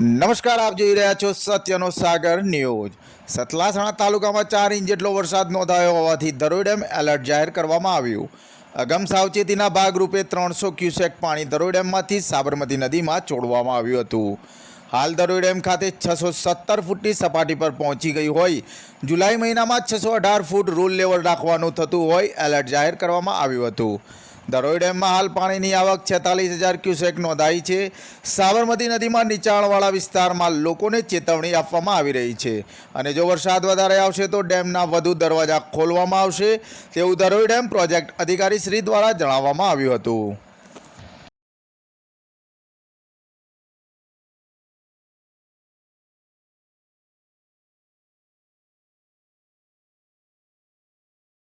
નમસ્કાર, આપ જોઈ રહ્યા છો સત્યનો સાગર ન્યૂઝ. સતલાસણા તાલુકામાં ચાર ઇંચ જેટલો વરસાદ નોંધાયો હોવાથી ધરોઈ ડેમ એલર્ટ જાહેર કરવામાં આવ્યું. અગમ સાવચેતીના ભાગરૂપે ત્રણસો ક્યુસેક પાણી ધરોઈ ડેમમાંથી સાબરમતી નદીમાં છોડવામાં આવ્યું હતું. હાલ ધરોઈ ડેમ ખાતે છસો સત્તર ફૂટની સપાટી પર પહોંચી ગઈ હોય. જુલાઈ મહિનામાં છસો અઢાર ફૂટ રૂલ લેવલ રાખવાનું થતું હોય, એલર્ટ જાહેર કરવામાં આવ્યું હતું. ધરોઈ ડેમમાં હાલ પાણીની આવક છેતાલીસ હજાર ક્યુસેક નોંધાઈ છે. સાબરમતી નદીમાં નીચાણવાળા વિસ્તારમાં લોકોને ચેતવણી આપવામાં આવી રહી છે. અને જો વરસાદ વધારે આવશે તો ડેમના વધુ દરવાજા ખોલવામાં આવશે. તેવું દરોઈ ડેમ પ્રોજેક્ટ અધિકારી શ્રી દ્વારા જણાવવામાં આવ્યું હતું.